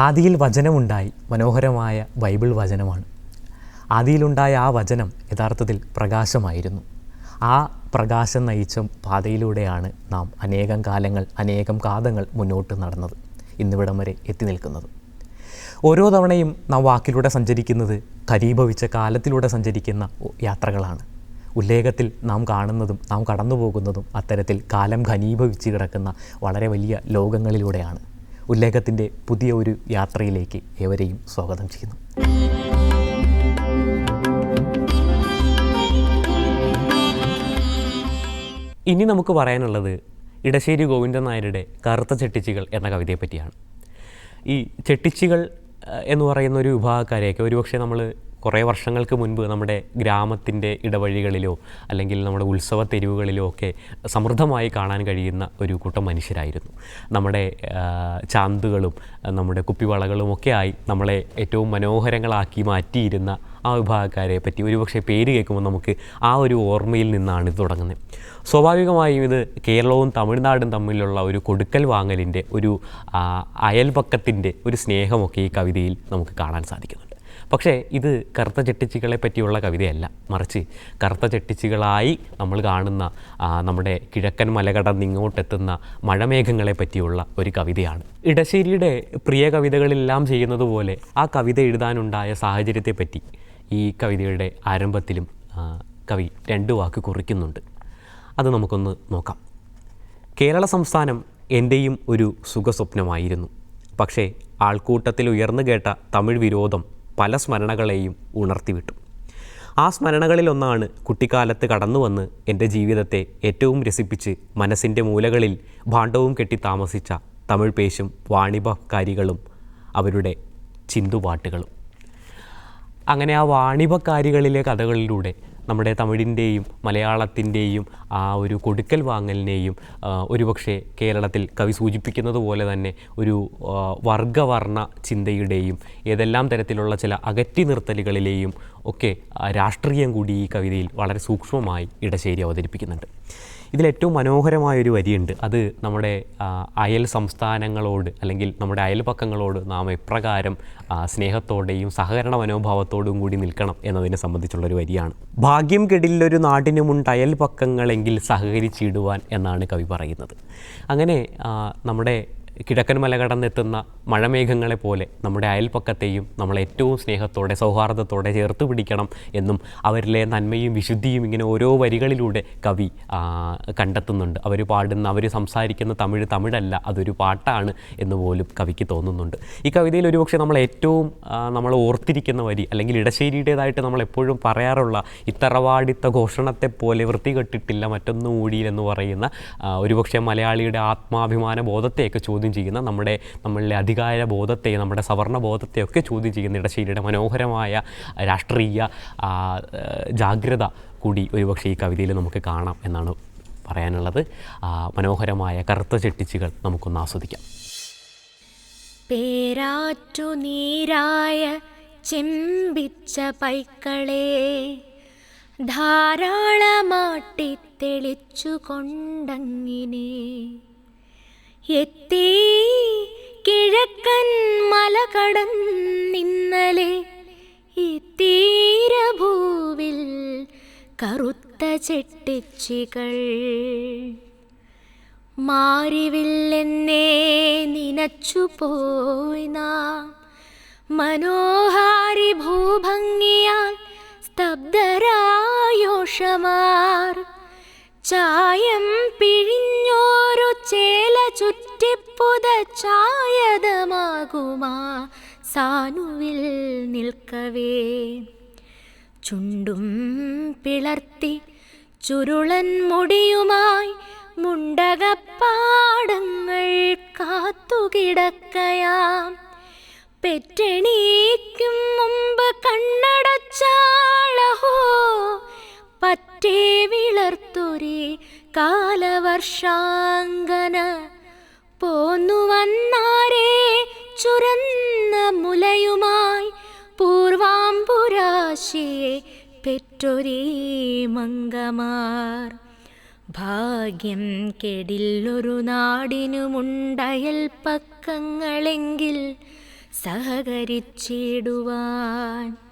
ആദിയിൽ വചനമുണ്ടായി. മനോഹരമായ ബൈബിൾ വചനമാണ്. ആദിയിലുണ്ടായ ആ വചനം യഥാർത്ഥത്തിൽ പ്രകാശമായിരുന്നു. ആ പ്രകാശം നയിച്ച പാതയിലൂടെയാണ് നാം അനേകം കാലങ്ങൾ അനേകം കാതങ്ങൾ മുന്നോട്ട് നടന്നത്. ഇന്നിവിടം വരെ എത്തി നിൽക്കുന്നത്. ഓരോ തവണയും നാം വാക്കിലൂടെ സഞ്ചരിക്കുന്നത് കരീഭവിച്ച കാലത്തിലൂടെ സഞ്ചരിക്കുന്ന യാത്രകളാണ്. ഉല്ലേഖത്തിൽ നാം കാണുന്നതും നാം കടന്നു പോകുന്നതും അത്തരത്തിൽ കാലം ഘനീഭവിച്ച് കിടക്കുന്ന വളരെ വലിയ ലോകങ്ങളിലൂടെയാണ്. ഉല്ലേഖത്തിന്റെ പുതിയ ഒരു യാത്രയിലേക്ക് ഏവരെയും സ്വാഗതം ചെയ്യുന്നു. ഇനി നമുക്ക് പറയാനുള്ളത് ഇടശ്ശേരി ഗോവിന്ദൻ നായരുടെ കറുത്ത ചെട്ടിച്ചികൾ എന്ന കവിതയെ പറ്റിയാണ്. ഈ ചെട്ടിച്ചികൾ എന്ന് പറയുന്ന ഒരു വിഭാഗക്കാരെയൊക്കെ ഒരുപക്ഷെ നമ്മൾ കുറേ വർഷങ്ങൾക്ക് മുൻപ് നമ്മുടെ ഗ്രാമത്തിന്റെ ഇടവഴികളിലോ അല്ലെങ്കിൽ നമ്മുടെ ഉത്സവ തെരുവുകളിലോ ഒക്കെ സമൃദ്ധമായി കാണാൻ കഴിയുന്ന ഒരു കൂട്ടം മനുഷ്യരായിരുന്നു. നമ്മുടെ ചാന്തുകളും നമ്മുടെ കുപ്പിവളകളും ഒക്കെ ആയി നമ്മളെ ഏറ്റവും മനോഹരങ്ങളാക്കി മാറ്റിയിരുന്ന ആ വിഭാഗക്കാരെ പറ്റി ഒരുപക്ഷെ പേര് കേൾക്കുമ്പോൾ നമുക്ക് ആ ഒരു ഓർമ്മയിൽ നിന്നാണ് ഇത് തുടങ്ങുന്നത്. സ്വാഭാവികമായും ഇത് കേരളവും തമിഴ്നാടും തമ്മിലുള്ള ഒരു കൊടുക്കൽ വാങ്ങലിന്റെ ഒരു അയൽപക്കത്തിന്റെ ഒരു സ്നേഹമൊക്കെ ഈ കവിതയിൽ നമുക്ക് കാണാൻ സാധിക്കുന്നുണ്ട് പക്ഷേ ഇത് കറുത്ത ചെട്ടിച്ചികളെ പറ്റിയുള്ള കവിതയല്ല. മറിച്ച് കറുത്ത ചെട്ടിച്ചികളായി നമ്മൾ കാണുന്ന നമ്മുടെ കിഴക്കൻ മലകടന്ന് ഇങ്ങോട്ടെത്തുന്ന മഴമേഘങ്ങളെ പറ്റിയുള്ള ഒരു കവിതയാണ്. ഇടശ്ശേരിയുടെ പ്രിയ കവിതകളെല്ലാം ചെയ്യുന്നത് പോലെ ആ കവിത എഴുതാനുണ്ടായ സാഹചര്യത്തെപ്പറ്റി ഈ കവിതയുടെ ആരംഭത്തിലും കവി രണ്ട് വാക്ക് കുറിക്കുന്നുണ്ട്. അത് നമുക്കൊന്ന് നോക്കാം. കേരള സംസ്ഥാനം എന്റെയും ഒരു സുഖസ്വപ്നമായിരുന്നു. പക്ഷേ ആൾക്കൂട്ടത്തിൽ ഉയർന്നു കേട്ട തമിഴ് വിരോധം പല സ്മരണകളെയും ഉണർത്തിവിട്ടു. ആ സ്മരണകളിലൊന്നാണ് കുട്ടിക്കാലത്ത് കടന്നു വന്ന് എന്റെ ജീവിതത്തെ ഏറ്റവും രസിപ്പിച്ച് മനസ്സിന്റെ മൂലകളിൽ ഭാണ്ഡവും കെട്ടി താമസിച്ച തമിഴ് പേശും വാണിഭക്കാരികളും അവരുടെ ചിന്തുപാട്ടുകളും. അങ്ങനെ ആ വാണിഭക്കാരികളിലെ കഥകളിലൂടെ നമ്മുടെ തമിഴിന്റെയും മലയാളത്തിന്റെയും ആ ഒരു കൊടുക്കൽ വാങ്ങലിനെയും ഒരുപക്ഷെ കേരളത്തിൽ കവി സൂചിപ്പിക്കുന്നത് പോലെ തന്നെ ഒരു വർഗവർണ ചിന്തയുടെയും ഏതെല്ലാം തരത്തിലുള്ള ചില അകറ്റി നിർത്തലുകളിലെയും ഒക്കെ രാഷ്ട്രീയം കൂടി ഈ കവിതയിൽ വളരെ സൂക്ഷ്മമായി ഇടശ്ശേരി അവതരിപ്പിക്കുന്നുണ്ട്. ഇതിലേറ്റവും മനോഹരമായ ഒരു വരിയുണ്ട്. അത് നമ്മുടെ അയൽ സംസ്ഥാനങ്ങളോട് അല്ലെങ്കിൽ നമ്മുടെ അയൽപക്കങ്ങളോട് നാം എപ്രകാരം സ്നേഹത്തോടെയും സഹകരണ മനോഭാവത്തോടും കൂടി നിൽക്കണം എന്നതിനെ സംബന്ധിച്ചുള്ളൊരു വരിയാണ്. ഭാഗ്യം കെടില്ലൊരു നാടിനുമുണ്ട് അയൽപക്കങ്ങളെങ്കിൽ സഹകരിച്ചിടുവാൻ എന്നാണ് കവി പറയുന്നത്. അങ്ങനെ നമ്മുടെ കിഴക്കൻ മല കടന്നെത്തുന്ന മഴമേഘങ്ങളെ പോലെ നമ്മുടെ അയൽപ്പക്കത്തെയും നമ്മൾ ഏറ്റവും സ്നേഹത്തോടെ സൗഹാർദ്ദത്തോടെ ചേർത്ത് പിടിക്കണം എന്നും അവരിലെ നന്മയും വിശുദ്ധിയും ഇങ്ങനെ ഓരോ വരികളിലൂടെ കവി കണ്ടെത്തുന്നുണ്ട്. അവർ പാടുന്ന അവർ സംസാരിക്കുന്ന തമിഴ് തമിഴല്ല അതൊരു പാട്ടാണ് എന്ന് പോലും കവിക്ക് തോന്നുന്നുണ്ട്. ഈ കവിതയിൽ ഒരുപക്ഷെ നമ്മൾ ഏറ്റവും നമ്മൾ ഓർത്തിരിക്കുന്ന വരി അല്ലെങ്കിൽ ഇടശ്ശേരിയുടേതായിട്ട് നമ്മൾ എപ്പോഴും പറയാറുള്ള ഇത്തറവാടിത്ത ഘോഷണത്തെ പോലെ വൃത്തികെട്ടിട്ടില്ല മറ്റൊന്നും ഊടിയിലെന്ന് പറയുന്ന ഒരുപക്ഷെ മലയാളിയുടെ ആത്മാഭിമാന ബോധത്തെയൊക്കെ ചോദ്യം ചെയ്യുന്ന നമ്മുടെ നമ്മളിലെ അധികാര ബോധത്തെ നമ്മുടെ സവർണ ബോധത്തെയൊക്കെ ചോദ്യം ചെയ്യുന്ന ഇടശ്ശേരിയുടെ മനോഹരമായ രാഷ്ട്രീയ ജാഗ്രത കൂടി ഒരുപക്ഷെ ഈ കവിതയിൽ നമുക്ക് കാണാം എന്നാണ് പറയാനുള്ളത്. മനോഹരമായ കറുത്ത ചെട്ടിച്ചുകൾ നമുക്കൊന്ന് ആസ്വദിക്കാം. പേരാറ്റു നീരായ ചെമ്പിച്ച പൈക്കളെ ധാരാളമാട്ടി തെളിച്ചു കൊണ്ടങ്ങിനെ എത്തി കിഴക്കൻ മല കടന്നിന്നലെ ഇത്തീരഭൂവിൽ തീരഭൂവിൽ കറുത്ത ചെട്ടിച്ചികൾ. മാറിവില്ലെന്നേ നിനച്ചുപോയി നാം. മനോഹാരി ഭൂഭംഗിയാൽ സ്തബ്ധരായോഷമാർ. ചായം പിഴിഞ്ഞോരു ചേല ചുറ്റിപ്പുത ചായതമാകുമാ സാനുവിൽ നിൽക്കവേ. ചുണ്ടും പിളർത്തി ചുരുളൻ മുടിയുമായി മുണ്ടകപ്പാടങ്ങൾ കാത്തുകിടക്കയാം. പെറ്റണീക്കും മുമ്പ് കണ്ണടച്ചാളഹോ. പറ്റേ വിളർത്തൊരേ കാലവർഷാങ്കന. പോന്നു വന്നാരേ ചുരന്ന മുലയുമായി പൂർവാംപുരാശിയെ പെറ്റൊരേ മംഗമാർ. ഭാഗ്യം കെടില്ലൊരു നാടിനുമുണ്ടയൽ പക്കങ്ങളെങ്കിൽ സഹകരിച്ചിടുവാൻ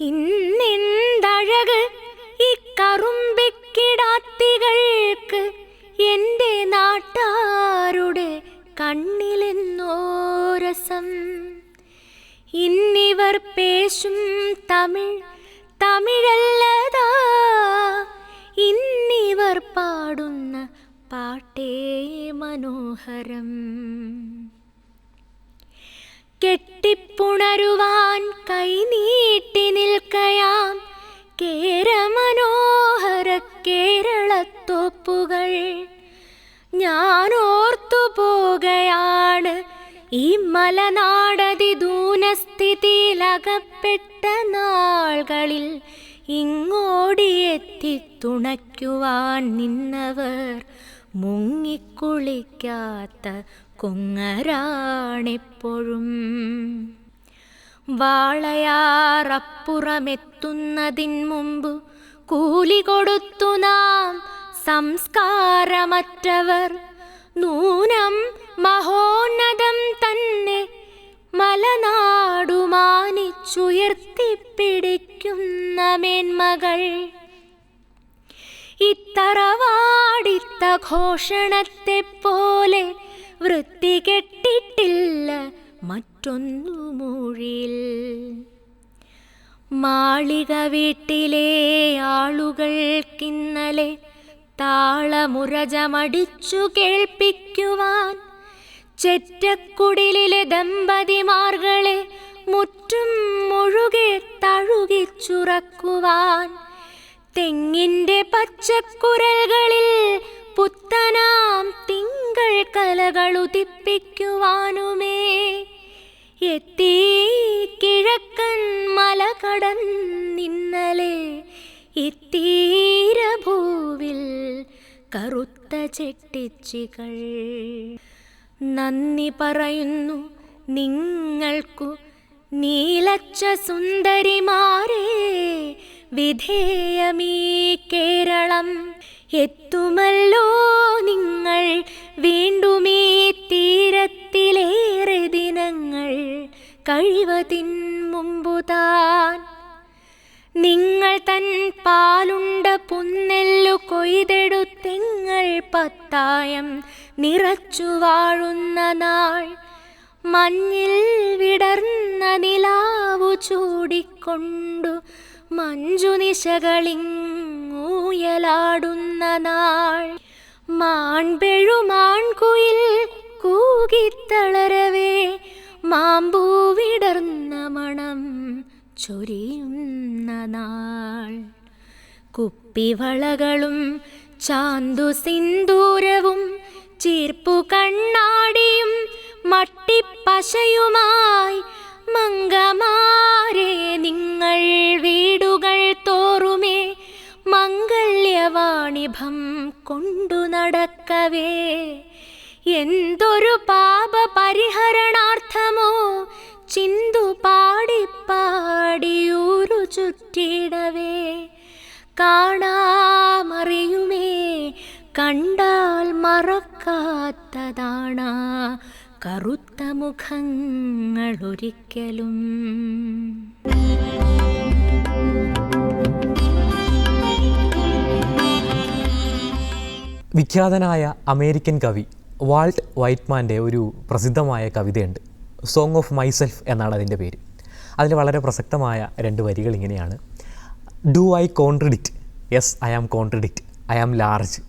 ഇന്നെന്തഴക്? കറുമ്പിക്കിടാത്തികൾക്ക് എന്റെ നാട്ടാരുടെ കണ്ണിലെന്നോരസം. ഇന്നിവർ പേശും തമിഴ് തമിഴല്ലതാ. ഇന്നിവർ പാടുന്ന പാട്ടേ മനോഹരം. കെട്ടിപ്പുണരുവാൻ കൈനീട്ടി നിൽക്കയാം. കേരമനോഹര കേരളത്തോപ്പുകൾ. ഞാൻ ഓർത്തു പോകയാണ് ഈ മലനാടതി ദൂനസ്ഥിതിയിലകപ്പെട്ട നാളുകളിൽ. ഇങ്ങോടിയെത്തി തുണയ്ക്കുവാൻ നിന്നവർ മുങ്ങിക്കുളിക്കാത്ത കൊങ്ങരാണിപ്പോഴും. വാളയാറപ്പുറമെത്തുന്നതിൻ മുമ്പ് കൂലി കൊടുത്തു നാം സംസ്കാരമറ്റവർ. നൂനം മഹോന്നതം തന്നെ മലനാടുമാനിച്ചുയർത്തിപ്പിടിക്കുന്ന മേന്മകൾ. ഇത്തറവാടിത്ത ഘോഷണത്തെ പോലെ വൃത്തി കെട്ടിട്ടില്ല മറ്റൊന്നു മൊഴിൽ മാളിക വീട്ടിലെ ആളുകൾക്കിന്നലെ താളമുരജമടിച്ചു കേൾപ്പിക്കുവാൻ ചെറ്റക്കുടിലെ ദമ്പതിമാർകളെ മുറ്റും മുഴുകെ തഴുകിച്ചുറക്കുവാൻ തെങ്ങിന്റെ പച്ചക്കുരലുകളിൽ പുത്തനാം തിങ്കൾ കലകളുതിപ്പിക്കുവാനുമേ എത്തി കിഴക്കൻ മല കടന്നിന്നലെ ഇത്തീരഭൂവിൽ കറുത്ത ചെട്ടിച്ചികൾ. നന്ദി പറയുന്നു നിങ്ങൾക്കു നീലച്ച സുന്ദരിമാരെ. വിധേയമീ കേരളം എത്തുമല്ലോ നിങ്ങൾ വീണ്ടുമീ തീരത്തിലേറെ ദിനങ്ങൾ കഴിവതിൻ മുമ്പുതാൻ. നിങ്ങൾ തൻ പാലുണ്ട പുന്നെല്ലു കൊയ്തെടുത്തിങ്ങൾ പത്തായം നിറച്ചു വാഴുന്ന നാൾ. മഞ്ഞിൽ വിടർന്ന നിലാവു ചൂടിക്കൊണ്ടു മഞ്ജുനിശകളിങ്ങൂയലാടുന്ന നാൾ മാൺപെഴുമാൺകുയിൽ കൂകിത്തളരവേ മാമ്പൂവിടർന്ന മണം ചൊരിയുന്ന നാൾ. കുപ്പിവളകളും ചാന്തു സിന്ദൂരവും ചീർപ്പു കണ്ണാടിയും മട്ടിപ്പശയുമായി മംഗമാരെ നിങ്ങൾ വീടുകൾ മംഗല്യവാണിഭം കൊണ്ടു നടക്കവേ. എന്തൊരു പാപ പരിഹരണാർത്ഥമോ ചിന്തു പാടിപ്പാടിയൂരു ചുറ്റിടവേ. കാണാമറിയുമേ കണ്ടാൽ മറക്കാത്തതാണ് കറുത്ത മുഖങ്ങൾ വിഖ്യാതനായ അമേരിക്കൻ കവി വാൾട്ട് വൈറ്റ്മാന്റെ ഒരു പ്രസിദ്ധമായ കവിതയുണ്ട് സോങ് ഓഫ് മൈസെൽഫ് എന്നാണ് അതിന്റെ പേര്. അതിൽ വളരെ പ്രസക്തമായ രണ്ട് വരികൾ ഇങ്ങനെയാണ്. Do I contradict yes I am contradict I am large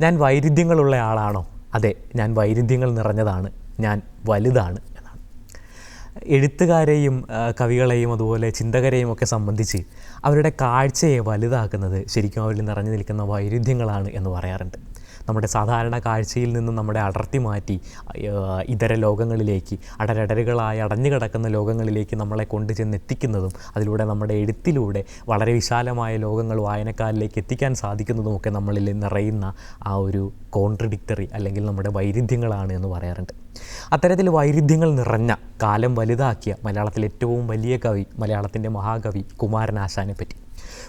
ഞാൻ വൈരുദ്ധ്യങ്ങളുള്ള ആളാണോ? അതെ ഞാൻ വൈരുദ്ധ്യങ്ങൾ നിറഞ്ഞതാണ്. ഞാൻ വലുതാണ് എന്നാണ്. എഴുത്തുകാരെയും കവികളെയും അതുപോലെ ചിന്തകരെയും ഒക്കെ സംബന്ധിച്ച് അവരുടെ കാഴ്ചയെ വലുതാക്കുന്നത് ശരിക്കും അവരിൽ നിറഞ്ഞു നിൽക്കുന്ന വൈരുദ്ധ്യങ്ങളാണ് എന്ന് പറയാറുണ്ട്. നമ്മുടെ സാധാരണ കാഴ്ചയിൽ നിന്നും നമ്മുടെ അടർത്തി മാറ്റി ഇതര ലോകങ്ങളിലേക്ക് അടരടരുകളായി അടഞ്ഞു കിടക്കുന്ന ലോകങ്ങളിലേക്ക് നമ്മളെ കൊണ്ടു ചെന്നെത്തിക്കുന്നതും അതിലൂടെ നമ്മുടെ എഴുത്തിലൂടെ വളരെ വിശാലമായ ലോകങ്ങൾ വായനക്കാരിലേക്ക് എത്തിക്കാൻ സാധിക്കുന്നതുമൊക്കെ നമ്മളിൽ നിറയുന്ന ആ ഒരു കോൺട്രഡിക്ടറി അല്ലെങ്കിൽ നമ്മുടെ വൈരുദ്ധ്യങ്ങളാണ് എന്ന് പറയാറുണ്ട്. അത്തരത്തിൽ വൈരുദ്ധ്യങ്ങൾ നിറഞ്ഞ കാലം വലുതാക്കിയ മലയാളത്തിലെ ഏറ്റവും വലിയ കവി മലയാളത്തിന്റെ മഹാകവി കുമാരനാശാനെ പറ്റി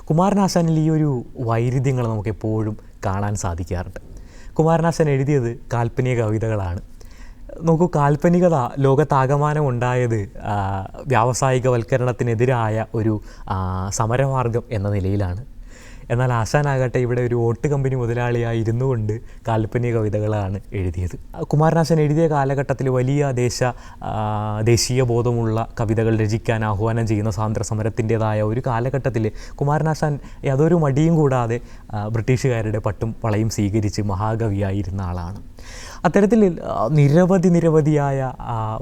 കുമാരനാശാനിൽ ഈ ഒരു വൈരുദ്ധ്യങ്ങൾ നമുക്ക് എപ്പോഴും കാണാൻ സാധിക്കാറുണ്ട്. കുമാരനാശാൻ എഴുതിയത് കാൽപ്പനിക കവിതകളാണ്. നോക്കൂ കാൽപ്പനികത ലോകത്താകമാനം ഉണ്ടായത് വ്യാവസായികവൽക്കരണത്തിനെതിരായ ഒരു സമരമാർഗം എന്ന നിലയിലാണ്. എന്നാൽ ആശാനാകട്ടെ ഇവിടെ ഒരു ഓട്ട് കമ്പനി മുതലാളിയായി ഇരുന്നു കൊണ്ട് കാൽപ്പനിക കവിതകളാണ് എഴുതിയത്. കുമാരനാശൻ എഴുതിയ കാലഘട്ടത്തിൽ വലിയ ദേശ ദേശീയ ബോധമുള്ള കവിതകൾ രചിക്കാൻ ആഹ്വാനം ചെയ്യുന്ന സ്വാതന്ത്ര്യ സമരത്തിന്റേതായ ഒരു കാലഘട്ടത്തിൽ കുമാരനാശാൻ യാതൊരു മടിയും കൂടാതെ ബ്രിട്ടീഷുകാരുടെ പട്ടും വളയും സ്വീകരിച്ച് മഹാകവിയായിരുന്ന ആളാണ്. അത്തരത്തിൽ നിരവധി നിരവധിയായ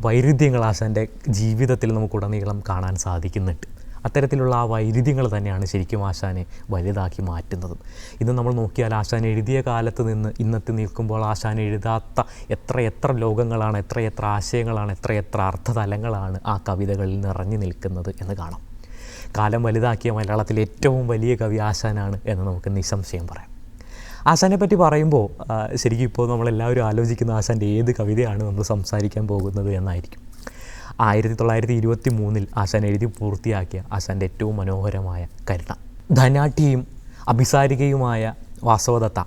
വൈരുദ്ധ്യങ്ങൾ ആശാന്റെ ജീവിതത്തിൽ നമുക്കുടനീളം കാണാൻ സാധിക്കുന്നുണ്ട്. അത്തരത്തിലുള്ള ആ വൈരുദ്ധ്യങ്ങൾ തന്നെയാണ് ശരിക്കും ആശാനെ വലുതാക്കി മാറ്റുന്നതും. ഇന്ന് നമ്മൾ നോക്കിയാൽ ആശാൻ എഴുതിയ കാലത്ത് നിന്ന് ഇന്നത്തെ നിൽക്കുമ്പോൾ ആശാൻ എഴുതാത്ത എത്ര എത്ര ലോകങ്ങളാണ് എത്ര എത്ര ആശയങ്ങളാണ് എത്ര എത്ര അർത്ഥതലങ്ങളാണ് ആ കവിതകളിൽ നിറഞ്ഞു നിൽക്കുന്നത് എന്ന് കാണാം. കാലം വലുതാക്കിയ മലയാളത്തിലെ ഏറ്റവും വലിയ കവി ആശാനാണ് എന്ന് നമുക്ക് നിസ്സംശയം പറയാം. ആശാനെ പറ്റി പറയുമ്പോൾ ശരിക്കും ഇപ്പോൾ നമ്മളെല്ലാവരും ആലോചിക്കുന്ന ആശാന്റെ ഏത് കവിതയാണ് നമ്മൾ സംസാരിക്കാൻ പോകുന്നത് എന്നായിരിക്കും. ആയിരത്തി തൊള്ളായിരത്തി ഇരുപത്തി മൂന്നിൽ ആശാൻ എഴുതി പൂർത്തിയാക്കിയ അസന്റെ ഏറ്റവും മനോഹരമായ കരുണ. ധനാഠ്യയും അഭിസാരികയുമായ വാസവദത്ത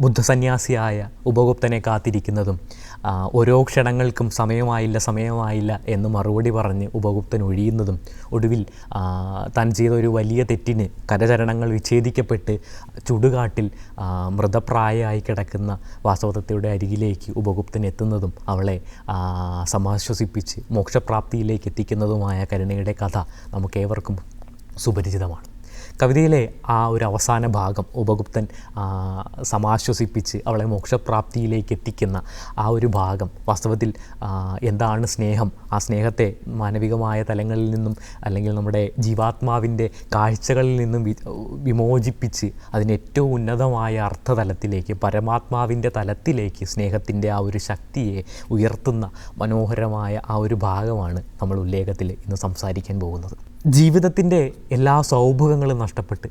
ബുദ്ധസന്യാസിയായ ഉപഗുപ്തനെ കാത്തിരിക്കുന്നതും ഓരോ ക്ഷണങ്ങൾക്കും സമയമായില്ല സമയമായില്ല എന്ന് മറുപടി പറഞ്ഞ് ഉപഗുപ്തൻ ഒഴിയുന്നതും ഒടുവിൽ താൻ ചെയ്ത ഒരു വലിയ തെറ്റിന് കരചരണങ്ങൾ വിച്ഛേദിക്കപ്പെട്ട് ചുടുകാട്ടിൽ മൃതപ്രായമായി കിടക്കുന്ന വാസവദത്തയുടെ അരികിലേക്ക് ഉപഗുപ്തൻ എത്തുന്നതും അവളെ സമാശ്വസിപ്പിച്ച് മോക്ഷപ്രാപ്തിയിലേക്ക് എത്തിക്കുന്നതുമായ കരുണയുടെ കഥ നമുക്കേവർക്കും സുപരിചിതമാണ്. കവിതയിലെ ആ ഒരു അവസാന ഭാഗം ഉപഗുപ്തൻ സമാശ്വസിപ്പിച്ച് അവളെ മോക്ഷപ്രാപ്തിയിലേക്ക് എത്തിക്കുന്ന ആ ഒരു ഭാഗം വാസ്തവത്തിൽ എന്താണ് സ്നേഹം? ആ സ്നേഹത്തെ മാനവികമായ തലങ്ങളിൽ നിന്നും അല്ലെങ്കിൽ നമ്മുടെ ജീവാത്മാവിന്റെ കാഴ്ചകളിൽ നിന്നും വിമോചിപ്പിച്ച് അതിന് ഏറ്റവും ഉന്നതമായ അർത്ഥതലത്തിലേക്ക് പരമാത്മാവിന്റെ തലത്തിലേക്ക് സ്നേഹത്തിന്റെ ആ ഒരു ശക്തിയെ ഉയർത്തുന്ന മനോഹരമായ ആ ഒരു ഭാഗമാണ് നമ്മൾ ഉല്ലേഖത്തിൽ ഇന്ന് സംസാരിക്കാൻ പോകുന്നത്. ജീവിതത്തിന്റെ എല്ലാ സൗഭാഗ്യങ്ങളും നഷ്ടപ്പെട്ട്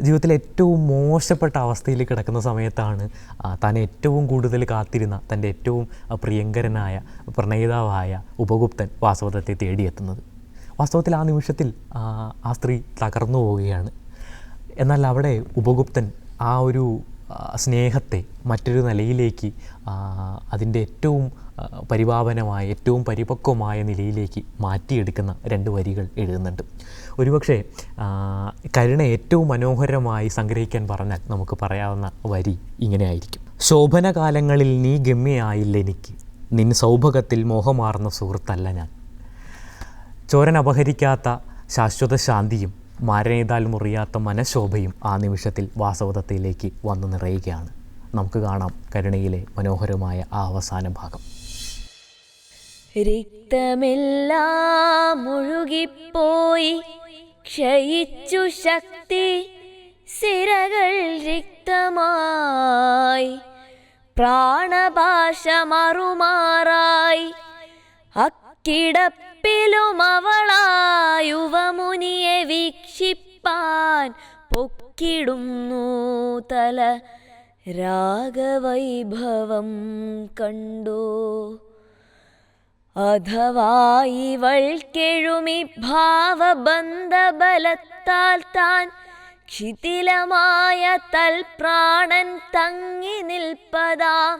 ജീവിതത്തിലെ ഏറ്റവും മോശപ്പെട്ട അവസ്ഥയിൽ കിടക്കുന്ന സമയത്താണ് താൻ ഏറ്റവും കൂടുതൽ കാത്തിരുന്ന തന്റെ ഏറ്റവും പ്രിയങ്കരനായ പ്രണയിതാവായ ഉപഗുപ്തൻ വാസ്തവത്തെ തേടിയെത്തുന്നത്. വാസ്തവത്തിൽ ആ നിമിഷത്തിൽ ആ, സ്ത്രീ തകർന്നു പോവുകയാണ്. എന്നാൽ അവിടെ ഉപഗുപ്തൻ ആ ഒരു സ്നേഹത്തെ മറ്റൊരു നിലയിലേക്ക് അതിന്റെ ഏറ്റവും പരിപാവനമായ ഏറ്റവും പരിപക്വമായ നിലയിലേക്ക് മാറ്റിയെടുക്കുന്ന രണ്ട് വരികൾ എഴുതുന്നുണ്ട്. ഒരുപക്ഷെ കരുണ ഏറ്റവും മനോഹരമായി സംഗ്രഹിക്കാൻ പറഞ്ഞാൽ നമുക്ക് പറയാവുന്ന വരി ഇങ്ങനെയായിരിക്കും. ശോഭനകാലങ്ങളിൽ നീ ഗമ്യയായില്ല എനിക്ക്. നിൻ സൗഭഗത്തിൽ മോഹമാർന്ന സുഹൃത്തല്ല ഞാൻ. ചോരൻ അപഹരിക്കാത്ത ശാശ്വത ശാന്തിയും മാരനേതാൽ മുറിയാത്ത മനഃശോഭയും ആ നിമിഷത്തിൽ വാസവതത്തിലേക്ക് വന്നു നിറയുകയാണ്. നമുക്ക് കാണാം കരുണയിലെ മനോഹരമായ ആ അവസാന ഭാഗം. രക്തമെല്ലാം മുഴുകിപ്പോയി. ക്ഷയിച്ചു ശക്തി സിരകൾ രക്തമായി. പ്രാണഭാഷ മറുമാറായി. അക്കിടപ്പിലും അവളായുവമുനിയെ വീക്ഷിപ്പാൻ പൊക്കിടുന്നു തല. രാഗവൈഭവം കണ്ടു. അഥവാ ഇവൾക്കെഴുമി ഭാവബന്ധബലത്താൽ താൻ ക്ഷിതിലമായ തൽപ്രാണൻ തങ്ങി നിൽപ്പതാം.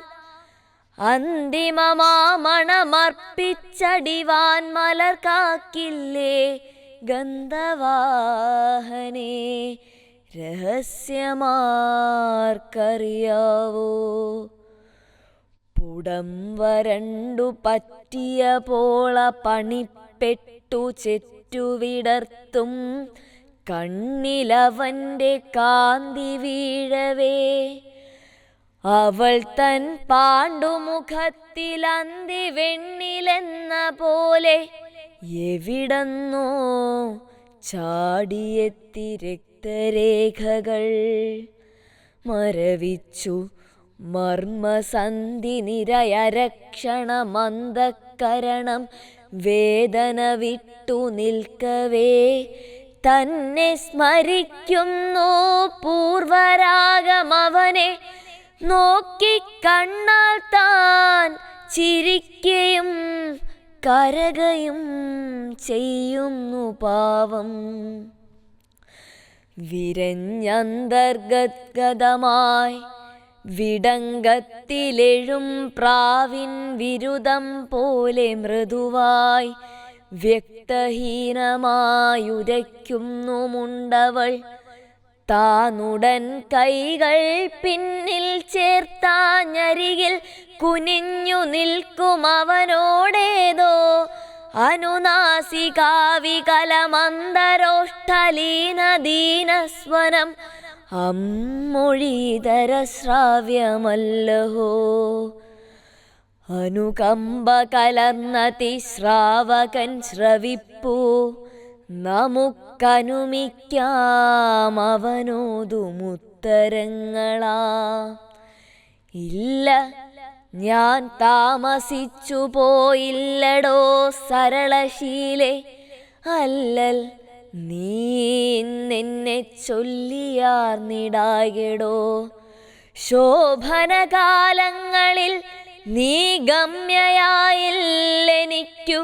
അന്തിമമാമണമർപ്പിച്ചടിവാൻ മലർ കാക്കില്ലേ ഗന്ധവാഹനേ രഹസ്യമാർക്കറിയാവോ? പുടം വരണ്ടു പറ്റിയ പോള പണിപ്പെട്ടു ചെറ്റുവിടർത്തും കണ്ണിലവന്റെ കാന്തി വീഴവേ. അവൾ തൻ പാണ്ഡുമുഖത്തിൽ അന്തി വെണ്ണിലെന്ന പോലെ എവിടന്നോ ചാടിയെത്തി രക്തരേഖകൾ മരവിച്ചു. മർമ്മസന്ധി നിരയരക്ഷണ മന്ദക്കരണം വേദന വിട്ടു നിൽക്കവേ തന്നെ സ്മരിക്കുന്നു പൂർവരാഗമവനെ. നോക്കി കണ്ണാൽ താൻ ചിരിക്കയും കരകയും ചെയ്യുന്നു പാവം. വിരഞ്ഞന്തർഗതമായി വിടങ്കത്തിലെഴും പ്രാവിൻ വിരുദം പോലെ മൃദുവായി വ്യക്തഹീനമായുരയ്ക്കുന്നു മുണ്ടവൾ താനുടൻ കൈകൾ പിന്നിൽ ചേർത്താഞ്ഞരികിൽ കുനിഞ്ഞു നിൽക്കും അവനോടേതോ അനുനാസികാവികലമന്തരോഷ്ടലീനദീനസ്വനം അമ്മൊഴീതര ശ്രാവ്യമല്ലഹോ അനുകമ്പ കലർന്ന തിശ്രാവകൻ ശ്രവിപ്പൂ നമുക്കനുമിക്കാം അവനോതുമുത്തരങ്ങളാ. ഇല്ല ഞാൻ താമസിച്ചു പോയില്ലടോ സരളശീലെ. അല്ലൽ നിന്നെ ചൊല്ലിയാർന്നിടായടോ ശോഭനകാലങ്ങളിൽ നീ ഗമ്യയായില്ലെനിക്കു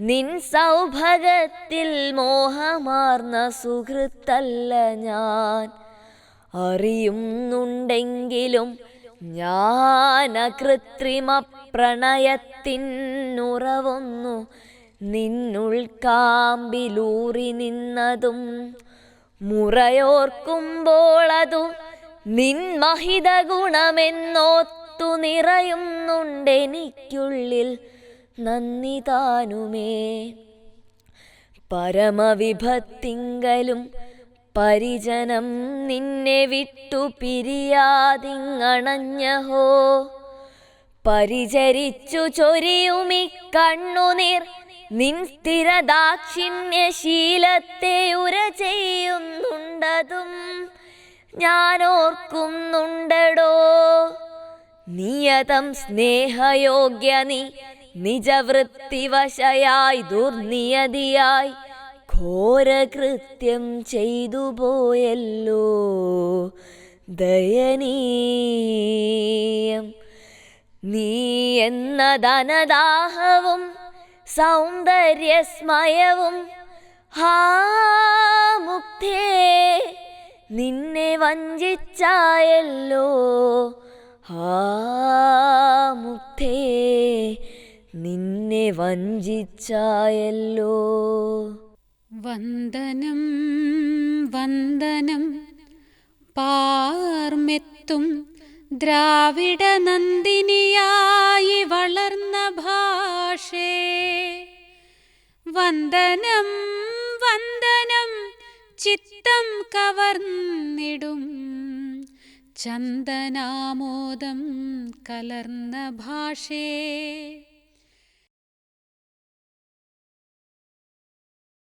നിൻ സൗഭഗത്തിൽ മോഹമാർന്ന സുഹൃത്തല്ല ഞാൻ. അറിയുന്നുണ്ടെങ്കിലും ഞാൻ അകൃത്രിമ പ്രണയത്തിനുറവൊന്നു നിന്നുൾക്കാമ്പിലൂറി നിന്നതും മുറയോർക്കുമ്പോൾ അതു നിൻ മഹിത ഗുണമെന്നോത്തു നിറയുന്നുണ്ടെനിക്കുള്ളിൽ നന്ദി താനുമേ. പരമവിഭത്തിങ്കലും പരിജനം നിന്നെ വിട്ടു പിരിയാതിങ്ങണഞ്ഞഹോ. പരിചരിച്ചു ചൊരിയുമി കണ്ണുനീർ നിൻ സ്ഥിരദാക്ഷിണ്യശീലത്തെ ഉര ചെയ്യുന്നുണ്ടതും ഞാൻ ഓർക്കുന്നുണ്ടടോ നിയതം സ്നേഹയോഗ്യ നീ നിജവൃത്തിവശയായി ദുർനിയതിയായി ഘോരകൃത്യം ചെയ്തു പോയല്ലോ. ദയനീയം. നീ എന്ന ധനദാഹവും സൗന്ദര്യസ്മയവും. ഹാ മുക്തേ നിന്നെ വഞ്ചിച്ചായല്ലോ. ഹാ മുക്തേ നിന്നെ വഞ്ചിച്ചായല്ലോ. വന്ദനം വന്ദനം പാർമെത്തും ദ്രാവിഡ നന്ദിനിയായി വളർന്ന ഭാഷേ. വന്ദനം വന്ദനം ചിത്തം കവർന്നിടും. ചന്ദനാമോദം കലർന്ന ഭാഷേ.